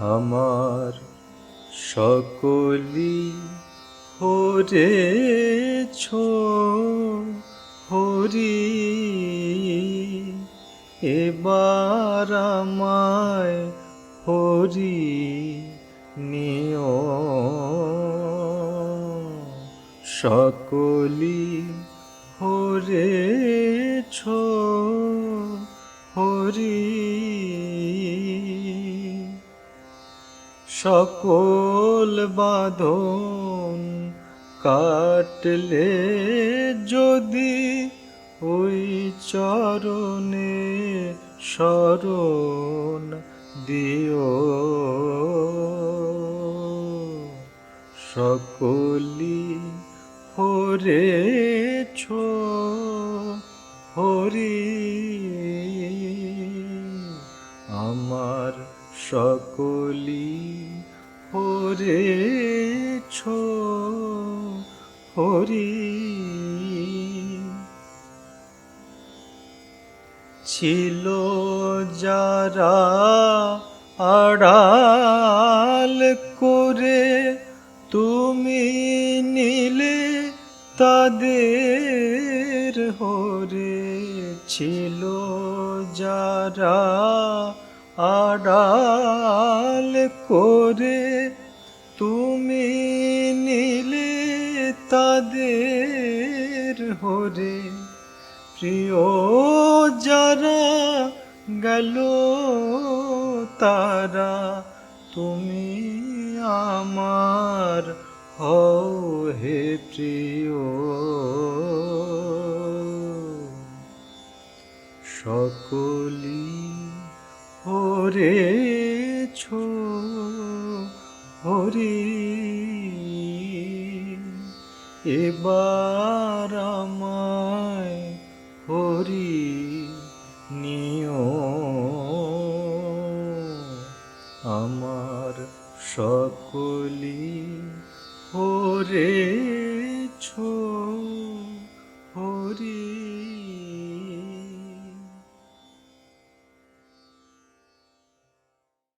আমার সকলি হরেছ হরি। এবার আমায় হরি নিও। সকলি হরেছ হরি। সকল বাঁধন কাটলে যদি ওই চরণে শরণ দিও। সকলি হরেছ হরি আমার হরে হরেছ হরি। ছিল যারা আড়াল করে তুমি নিলে তাদের হরে। ছিল যারা আড়াল করে তুমি নিলে তাদের হরে। প্রিয় যারা গেল তারা, তুমি আমার হও হে প্রিয়। সকলি হরেছ হরি। এবার আমায় হরি নিও। আমার সকলি হরে।